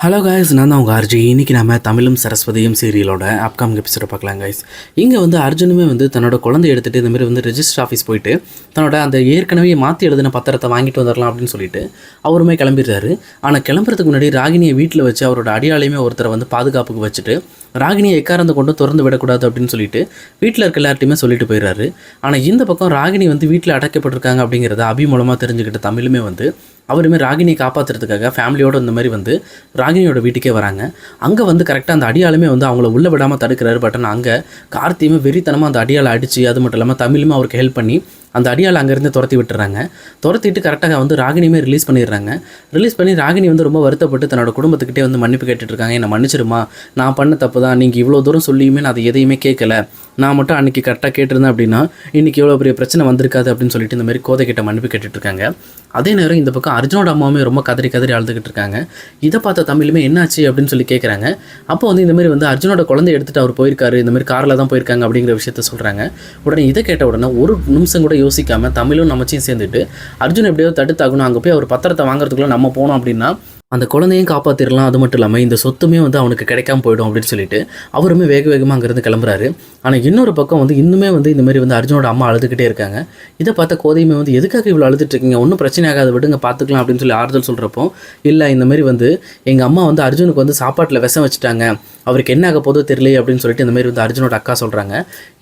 Hello guys நான் தான் உங்கள் அர்ஜி இன்றைக்கி நம்ம தமிழும் சரஸ்வதியும் சீரியலோட அப்கமிங் எபிசோட பார்க்கலாம் காய்ஸ் இங்கே வந்து அர்ஜுனுமே வந்து தன்னோட குழந்தை எடுத்துகிட்டு இந்தமாரி வந்து ரெஜிஸ்டர் ஆஃபீஸ் போயிட்டு தன்னோட அந்த ஏற்கனவே மாற்றி எழுதின பத்திரத்தை வாங்கிட்டு வந்துடலாம் அப்படின்னு சொல்லிட்டு அவருமே கிளம்பிடுறாரு. ஆனால் கிளம்புறதுக்கு முன்னாடி ராகினியை வீட்டில் வச்சு அவரோட அடியாளையுமே ஒருத்தரை வந்து பாதுகாப்புக்கு வச்சுட்டு ராகினியை எக்காரந்த கொண்டு திறந்து விடக்கூடாது அப்படின்னு சொல்லிட்டு வீட்டில் இருக்க எல்லார்ட்டையுமே சொல்லிட்டு போயிடுறாரு. ஆனால் இந்த பக்கம் ராகினி வந்து வீட்டில் அடைக்கப்பட்டிருக்காங்க அப்படிங்கிறத அபி மூலமாக தெரிஞ்சுக்கிட்ட தமிழுமே வந்து அவருமே ராகினியை காப்பாற்றுறதுக்காக ஃபேமிலியோடு இந்த மாதிரி வந்து ராகினியோட வீட்டுக்கே வராங்க. அங்கே வந்து கரெக்டாக அந்த அடியாளுமே வந்து அவங்கள உள்ளே விடாமல் தடுக்கிறாரு. பட் ஆனால் அங்கே கார்த்தியுமே வெறித்தனமாக அந்த அடியாளை அடித்து அது மட்டும் இல்லாமல் தமிழுமே அவருக்கு ஹெல்ப் பண்ணி அந்த அடியால் அங்கேருந்து துரத்தி விட்டுறாங்க. துரத்திட்டு கரெக்டாக வந்து ராகினியுமே ரிலீஸ் பண்ணிடுறாங்க. ரிலீஸ் பண்ணி ராகினி வந்து ரொம்ப வருத்தப்பட்டு தன்னோட குடும்பத்துக்கிட்டே வந்து மன்னிப்பு கேட்டுட்ருக்காங்க என்னை மன்னிச்சிருமா நான் பண்ண தப்பு தான். நீங்கள் இவ்வளோ தூரம் சொல்லியுமே நான் அதை எதையுமே கேட்கல. நான் மட்டும் அன்றைக்கி கரெக்டாக கேட்டிருந்தேன் அப்படின்னா இன்றைக்கி இவ்வளோ பெரிய பிரச்சனை வந்திருக்காது அப்படின்னு சொல்லிட்டு இந்த மாதிரி கோதை கிட்ட மன்னிப்பு கேட்டுட்ருக்காங்க. அதே நேரம் இந்த பக்கம் அர்ஜுனோட அம்மாவுமே ரொம்ப கதறி கதறி அழுதுகிட்டு இருக்காங்க இதை பார்த்த தமிழுமே என்னாச்சு அப்படின்னு சொல்லி கேட்குறாங்க அப்போ வந்து இந்த மாதிரி வந்து அர்ஜுனோட குழந்தை எடுத்துகிட்டு அவர் போயிருக்காரு இந்த மாதிரி காரில் தான் போயிருக்காங்க அப்படிங்கிற விஷயத்த சொல்கிறாங்க உடனே இதை கேட்ட உடனே ஒரு நிமிஷம் கூட யோசிக்காமல் தமிழும் நமச்சியும் சேர்ந்துட்டு அர்ஜுன் எப்படியோ தடுத்தாகணும் அங்கே போய் அவர் பத்திரத்தை வாங்குறதுக்குள்ளே நம்ம போனோம் அப்படின்னா அந்த குழந்தையும் காப்பாற்றிடலாம் அது மட்டும் இல்லாமல் இந்த சொத்துமே வந்து அவனுக்கு கிடைக்காம போயிடும் அப்படின்னு சொல்லிட்டு அவருமே வேக வேகமாக அங்கேருந்து கிளம்புறாரு. ஆனால் இன்னொரு பக்கம் வந்து இன்னுமே வந்து இந்த மாதிரி வந்து அர்ஜுனோட அம்மா அழுதுகிட்டே இருக்காங்க. இதை பார்த்த கோதையுமே வந்து எதுக்காக இவ்வளோ அழுதுட்டு இருக்கீங்க? ஒன்றும் பிரச்சனை ஆகாத விடுங்க பார்த்துக்கலாம் அப்படின்னு சொல்லி ஆறுதல் சொல்கிறப்போ இல்லை இந்த மாதிரி வந்து எங்கள் அம்மா வந்து அர்ஜுனுக்கு வந்து சாப்பாட்டில் விஷம் வச்சுட்டாங்க. அவருக்கு என்ன ஆக போதோ தெரியல அப்படின்னு சொல்லிட்டு இந்த மாதிரி வந்து அர்ஜுனோட அக்கா சொல்கிறாங்க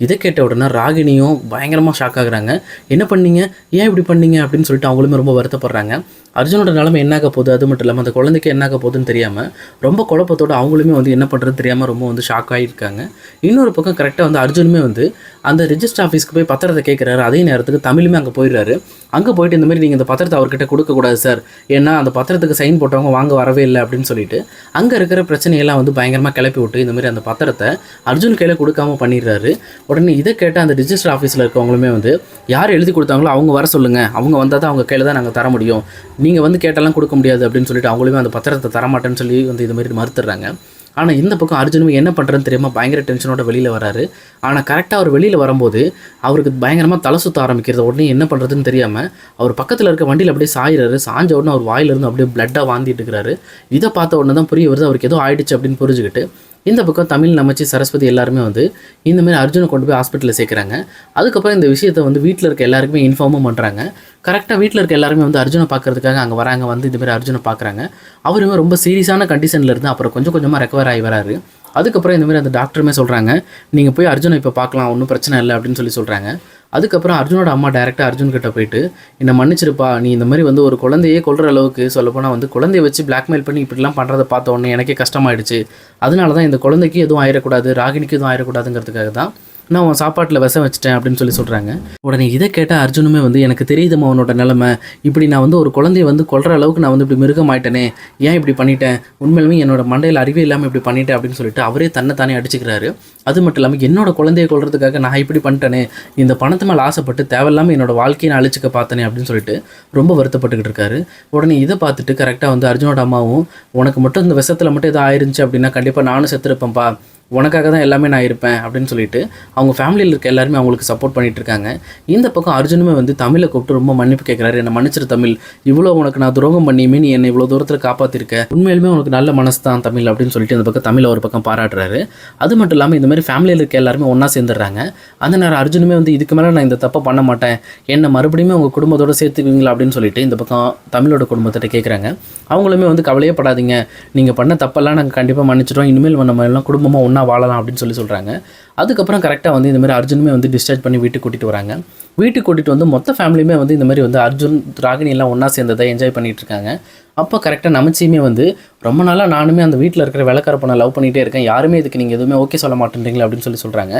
இதை கேட்ட உடனே ராகினியும் பயங்கரமாக ஷாக் ஆகுறாங்க. என்ன பண்ணீங்க? ஏன் இப்படி பண்ணீங்க? அப்படின்னு சொல்லிட்டு அவங்களுமே ரொம்ப வருத்தப்படுறாங்க. அர்ஜுனோட நிலைமை என்னாக போகுது? அது மட்டும் இல்லாமல் அந்த குழந்தைக்கு என்னாக போகுதுன்னு தெரியாமல் ரொம்ப குழப்பத்தோட அவங்களுமே வந்து என்ன பண்ணுறது தெரியாமல் ரொம்ப வந்து ஷாக் ஆகியிருக்காங்க இன்னொரு பக்கம் கரெக்டாக வந்து அர்ஜுனுமே வந்து அந்த ரிஜிஸ்டர் ஆஃபீஸ்க்கு போய் பத்திரத்தை கேட்குறாரு அதே நேரத்துக்கு தமிழுமே அங்கே போயிடுறாரு. அங்கே போயிட்டு இந்த மாதிரி நீங்கள் இந்த பத்திரத்தை அவர்கிட்ட கொடுக்கக்கூடாது சார் ஏன்னா அந்த பத்திரத்துக்கு சைன் போட்டவங்க வாங்க வரவே இல்லை அப்படின்னு சொல்லிட்டு அங்கே இருக்கிற பிரச்சனையெல்லாம் வந்து பயங்கரமாக கிளப்பி விட்டு இந்த மாதிரி அந்த பத்திரத்தை அர்ஜுன் கையில் கொடுக்காம பண்ணிடுறாரு. உடனே இதை கேட்ட அந்த ரிஜிஸ்டர் ஆஃபீஸில் இருக்கவங்களுமே வந்து யார் எழுதி கொடுத்தாங்களோ அவங்க வர சொல்லுங்கள் அவங்க வந்தால் தான் அவங்க கையில் தான் நாங்கள் தர முடியும். நீங்கள் வந்து கேட்டாலாம் கொடுக்க முடியாது அப்படின்னு சொல்லிட்டு அவங்களுமே அந்த பத்திரத்தை தரமாட்டேன்னு சொல்லி வந்து இது மாதிரி மறுத்துடுறாங்க. ஆனால் இந்த பக்கம் அர்ஜுனும் என்ன பண்ணுறதுன்னு தெரியாமல் பயங்கர டென்ஷனோட வெளியில் வராரு. ஆனால் கரெக்டாக அவர் வெளியில் வரும்போது அவருக்கு பயங்கரமாக தலை சுற்ற ஆரம்பிக்கிறது உடனே என்ன பண்ணுறதுன்னு தெரியாமல் அவர் பக்கத்தில் இருக்க வண்டியில் அப்படியே சாயிறாரு. சாஞ்ச உடனே அவர் வாயிலிருந்து அப்படியே பிளட்டாக வாந்திட்டு இருக்கிறாரு. இதை பார்த்த உடனே தான் புரிய வருது அவருக்கு ஏதோ ஆயிடுச்சு அப்படின்னு புரிஞ்சுக்கிட்டு இந்த பக்கம் தமிழ் நமச்சி சரஸ்வதி எல்லாருமே வந்து இந்த மாதிரி அர்ஜுனை கொண்டு போய் ஹாஸ்பிட்டலில் சேர்க்குறாங்க. அதுக்கப்புறம் இந்த விஷயத்தை வந்து வீட்டில் இருக்க எல்லாருக்குமே இன்ஃபார்மும் பண்ணுறாங்க கரெக்டாக வீட்டில் இருக்க எல்லாருமே வந்து அர்ஜுனை பார்க்கறதுக்காக அங்கே வராங்க வந்து இந்த மாதிரி அர்ஜுனை பார்க்குறாங்க. அவருமே ரொம்ப சீரியஸான கண்டிஷனில் இருந்து அப்புறம் கொஞ்சம் கொஞ்சமாக ரெக்கவர் ஆகி வராரு. அதுக்கப்புறம் இந்த மாதிரி அந்த டாக்டருமே சொல்கிறாங்க நீங்கள் போய் அர்ஜுனை இப்போ பார்க்கலாம் ஒன்றும் பிரச்சனை இல்லை அப்படின்னு சொல்லி சொல்கிறாங்க அதுக்கப்புறம் அர்ஜுனோட அம்மா டேரெக்டாக அர்ஜுன் கிட்ட போயிட்டு என்னை மன்னிச்சிருப்பா நீ இந்த மாதிரி வந்து ஒரு குழந்தையே கொள்கிற அளவுக்கு சொல்லப்போனால் வந்து குழந்தைய வச்சு பிளாக்மெயில் பண்ணி இப்படிலாம் பண்ணுறதை பார்த்த உடனே எனக்கே கஷ்டமாயிடுச்சு. அதனால தான் இந்த குழந்தைக்கு எதுவும் ஆயிடக்கூடாது ராகினிக்கு எதுவும் ஆயிடக்கூடாதுங்கிறதுக்காக தான் நான் உன் சாப்பாட்டில் விஷம் வச்சிட்டேன் அப்படின்னு சொல்லி சொல்கிறாங்க உடனே இதை கேட்டால் அர்ஜுனுமே வந்து எனக்கு தெரியுதுமா உன்னோட நிலமை. இப்படி நான் வந்து ஒரு குழந்தைய வந்து கொள்கிற அளவுக்கு நான் வந்து இப்படி மிருகமாயிட்டேனே. ஏன் இப்படி பண்ணிட்டேன்? உண்மையிலுமே என்னோட மண்டையில் அறிவே இல்லாமல் இப்படி பண்ணிட்டேன் அப்படின்னு சொல்லிட்டு அவரே தன்னை தானே அடிச்சுக்கிறாரு. அது மட்டும் இல்லாமல் என்னோட குழந்தையை கொள்றதுக்காக நான் இப்படி பண்ணிட்டேனே. இந்த பணத்து மேலே ஆசைப்பட்டு தேவையில்லாமல் என்னோட வாழ்க்கையை நான் அழிச்சுக்க பார்த்தனே அப்படின்னு சொல்லிட்டு ரொம்ப வருத்தப்பட்டுக்கிட்டு இருக்காரு. உடனே இதை பார்த்துட்டு கரெக்டாக வந்து அர்ஜுனோட அம்மாவும் உனக்கு மட்டும் இந்த விஷத்தில் மட்டும் எதாவது ஆயிருந்துச்சு அப்படின்னா கண்டிப்பாக நானும் செத்துருப்பேன்ப்பா. உனக்காக தான் எல்லாமே நான் இருப்பேன் அப்படின்னு சொல்லிட்டு அவங்க ஃபேமிலியில் இருக்க எல்லாருமே அவங்களுக்கு சப்போர்ட் பண்ணிட்டு இருக்காங்க. இந்த பக்கம் அர்ஜுனுமே வந்து தமிழை கூப்பிட்டு ரொம்ப மன்னிப்பு கேட்குறாரு என்னை மன்னிச்சிரு தமிழ். இவ்வளோ உனக்கு நான் துரோகம் பண்ணியுமே நீ என்னை இவ்வளோ தூரத்தில் காப்பாற்றிருக்க உண்மையிலுமே உனக்கு நல்ல மனசு தான் தமிழ் அப்படின்னு சொல்லிட்டு இந்த பக்கம் தமிழை ஒரு பக்கம் பாராட்டுறாரு. அது மட்டும் இல்லாமல் இந்த மாதிரி ஃபேமிலியில் இருக்க எல்லாருமே ஒன்றா சேர்ந்துடுறாங்க. அந்த நேரம் அர்ஜுனுமே வந்து இதுக்கு மேலே நான் இந்த தப்பை பண்ண மாட்டேன். என்னை மறுபடியும் உங்கள் குடும்பத்தோடு சேர்த்துக்குவீங்களா? அப்படின்னு சொல்லிட்டு இந்த பக்கம் தமிழோட குடும்பத்திட்ட கேட்குறாங்க அவங்களுமே வந்து கவலையே படாதீங்க. நீங்கள் பண்ண தப்பெல்லாம் நாங்கள் கண்டிப்பாக மன்னிச்சிட்டோம் இனிமேல் நம்ம எல்லாம் குடும்பமாக ஒன்று வாழலாம் அப்படின்னு சொல்லி சொல்கிறாங்க அதுக்கப்புறம் கரெக்டாக வந்து இந்த மாதிரி அர்ஜுனுமே வந்து டிஸ்சார்ஜ் பண்ணி வீட்டுக்கு கூட்டிகிட்டு வராங்க. வீட்டுக்கு கூட்டிகிட்டு வந்து மொத்த ஃபேமிலியுமே வந்து இந்த மாதிரி வந்து அர்ஜுன் ராகினி எல்லாம் ஒன்றா சேர்ந்ததை என்ஜாய் பண்ணிகிட்டு இருக்காங்க. அப்போ கரெக்டாக நமச்சியுமே வந்து ரொம்ப நாளாக நானுமே அந்த வீட்டில் இருக்கிற விளக்கரப்பனை லவ் பண்ணிகிட்டே இருக்கேன். யாருமே இதுக்கு நீங்கள் எதுவுமே ஓகே சொல்ல மாட்டேன்றீங்களா அப்படின்னு சொல்லி சொல்கிறாங்க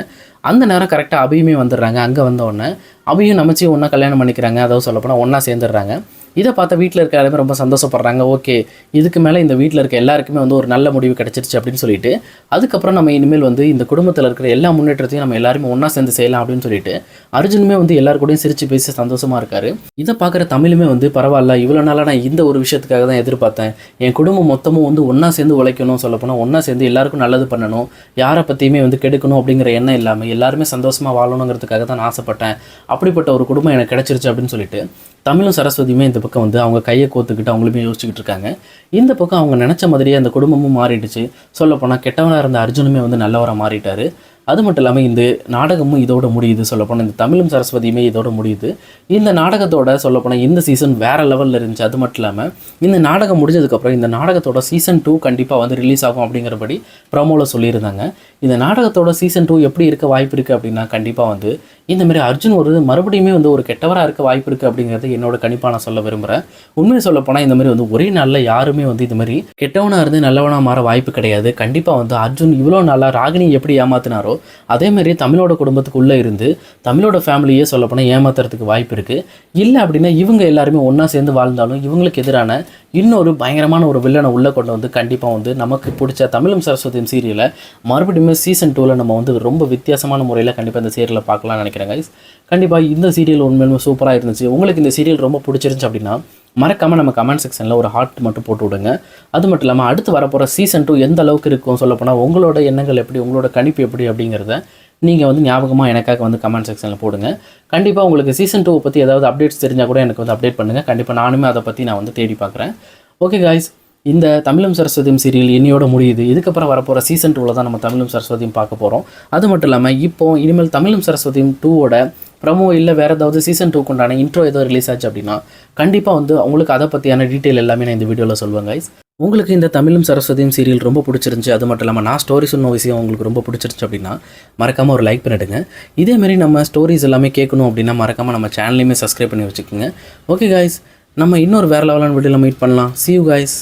அந்த நேரம் கரெக்டாக அபியுமே வந்துடுறாங்க. அங்கே வந்த உடனே அபியும் நமச்சியும் ஒன்றா கல்யாணம் பண்ணிக்கிறாங்க. அதாவது சொல்லப்போனால் ஒன்றா சேர்ந்துடுறாங்க. இதை பார்த்தா வீட்டில் இருக்க எல்லாருமே ரொம்ப சந்தோஷப்படுறாங்க. ஓகே இதுக்கு மேலே இந்த வீட்டில் இருக்க எல்லாருக்குமே வந்து ஒரு நல்ல முடிவு கிடச்சிருச்சு அப்படின்னு சொல்லிட்டு அதுக்கப்புறம் நம்ம இனிமேல் வந்து இந்த குடும்பத்தில் இருக்கிற எல்லா முன்னேற்றத்தையும் நம்ம எல்லாருமே ஒன்றா சேர்ந்து செய்யலாம் அப்படின்னு சொல்லிட்டு அர்ஜுனுமே வந்து எல்லாரு கூடயும் சிரித்து பேசி சந்தோஷமாக இருக்காரு. இதை பார்க்குற தமிழுமே வந்து பரவாயில்ல இவ்வளோ நாளாக நான் இந்த ஒரு விஷயத்துக்காக தான் எதிர்பார்த்தேன். என் குடும்பம் மொத்தமும் வந்து ஒன்றா சேர்ந்து உழைக்கணும் சொல்லப்போனால் ஒன்றா சேர்ந்து எல்லாருக்கும் நல்லது பண்ணணும் யாரை பற்றியுமே வந்து கெடுக்கணும் அப்படிங்கிற எண்ணம் இல்லாமல் எல்லாருமே சந்தோஷமாக வாழணுங்கிறதுக்காக தான் நான் ஆசைப்பட்டேன். அப்படிப்பட்ட ஒரு குடும்பம் எனக்கு கிடச்சிருச்சு அப்படின்னு சொல்லிட்டு தமிழும் சரஸ்வதியுமே இந்த பக்கம் வந்து அவங்க கையை கோத்துக்கிட்டு அவங்களுமே யோசிச்சுக்கிட்டு இருக்காங்க. இந்த பக்கம் அவங்க நினச்ச மாதிரியே அந்த குடும்பமும் மாறிடுச்சு. சொல்லப்போனால் கெட்டவனாக இருந்த அர்ஜுனுமே வந்து நல்லவராக மாறிட்டார். அது மட்டும் இல்லாமல் இந்த நாடகமும் இதோட முடியுது. சொல்லப்போனால் இந்த தமிழும் சரஸ்வதியுமே இதோட முடியுது. இந்த நாடகத்தோட சொல்லப்போனால் இந்த சீசன் வேற லெவலில் இருந்துச்சு. அது மட்டும் இல்லாமல் இந்த நாடகம் முடிஞ்சதுக்கப்புறம் இந்த நாடகத்தோட சீசன் டூ கண்டிப்பாக வந்து ரிலீஸ் ஆகும் அப்படிங்கிறபடி ப்ரோமோவில் சொல்லியிருந்தாங்க. இந்த நாடகத்தோட சீசன் டூ எப்படி இருக்க வாய்ப்பு இருக்குது அப்படின்னா கண்டிப்பாக வந்து இந்த மாதிரி அர்ஜுன் ஒரு மறுபடியுமே வந்து ஒரு கெட்டவராக இருக்க வாய்ப்பு இருக்குது அப்படிங்கிறது என்னோட கணிப்பாக நான் சொல்ல விரும்புகிறேன் உண்மையை சொல்ல போனால் இந்த மாதிரி வந்து ஒரே நாளில் யாருமே வந்து இந்த மாதிரி கெட்டவனாக இருந்து நல்லவனாக மாற வாய்ப்பு கிடையாது. கண்டிப்பாக வந்து அர்ஜுன் இவ்வளோ நாளாக ராகினி எப்படி ஏமாத்தினாரோ அதே மாதிரி தமிழோட குடும்பத்துக்குள்ளே இருந்து தமிழோட ஃபேமிலியே சொல்லப்போனால் ஏமாத்துறதுக்கு வாய்ப்பு இருக்குது இல்லை அப்படின்னா இவங்க எல்லாருமே ஒன்றா சேர்ந்து வாழ்ந்தாலும் இவங்களுக்கு எதிரான இன்னொரு பயங்கரமான ஒரு வில்லனை உள்ளே கொண்டு வந்து கண்டிப்பாக வந்து நமக்கு பிடிச்ச தமிழும் சரஸ்வதியும் சீரியலை மறுபடியும் சீசன் டூவில் நம்ம வந்து ரொம்ப வித்தியாசமான முறையில் கண்டிப்பாக இந்த சீரியலை பார்க்கலாம்னு நினைக்கிறேன் கைஸ் கண்டிப்பாக இந்த சீரியல் உண்மையிலுமே சூப்பராக இருந்துச்சு. உங்களுக்கு இந்த சீரியல் ரொம்ப பிடிச்சிருந்துச்சு அப்படின்னா மறக்காமல் நம்ம கமெண்ட் செக்ஷனில் ஒரு ஹார்ட் மட்டும் போட்டு விடுங்க. அது மட்டும் இல்லாமல் அடுத்து வரப்போகிற சீசன் டூ எந்த அளவுக்கு இருக்கும் சொல்லப்போனால் உங்களோட எண்ணங்கள் எப்படி உங்களோட கணிப்பு எப்படி அப்படிங்கிறத நீங்கள் வந்து ஞாபகமாக எனக்காக வந்து கமெண்ட் செக்ஷனில் போடுங்க. கண்டிப்பாக உங்களுக்கு சீசன் டூவை பற்றி ஏதாவது அப்டேட்ஸ் தெரிஞ்சால் கூட எனக்கு வந்து அப்டேட் பண்ணுங்கள் கண்டிப்பாக நானுமே அதை பற்றி நான் வந்து தேடி பார்க்குறேன் ஓகே காய்ஸ் இந்த தமிழும் சரஸ்வதியும் சீரியல் என்னையோட முடியுது. இதுக்கப்புறம் வரப்போகிற சீசன் டூவில் தான் நம்ம தமிழும் சரஸ்வதியும் பார்க்க போகிறோம் அது மட்டும் இல்லாமல் இப்போ இனிமேல் தமிழும் சரஸ்வதியும் டூவோட ப்ரமோ இல்லை வேறு ஏதாவது சீசன் டூக்கு உண்டான இன்ட்ரோ ஏதோ ரிலீஸ் ஆச்சு அப்படின்னா கண்டிப்பாக வந்து உங்களுக்கு அதை பற்றியான டீட்டெயில் எல்லாமே நான் இந்த வீடியோவில் சொல்லுவேன் கைஸ் உங்களுக்கு இந்த தமிழும் சரஸ்வதியும் சீரியல் ரொம்ப பிடிச்சிருந்துச்சு. அது மட்டும் இல்லாமல் நான் ஸ்டோரி சொன்ன விஷயம் உங்களுக்கு ரொம்ப பிடிச்சிருந்துச்சு அப்படின்னா மறக்காமல் ஒரு லைக் பண்ணிடுங்க. இதேமாரி நம்ம ஸ்டோரிஸ் எல்லாமே கேட்கணும் அப்படின்னா மறக்காமல் நம்ம சேனலையுமே சப்ஸ்கிரைப் பண்ணி வச்சுக்கோங்க. ஓகே காய்ஸ் நம்ம இன்னொரு வேறு லெவலான வீடியோவில் மீட் பண்ணலாம். C you guys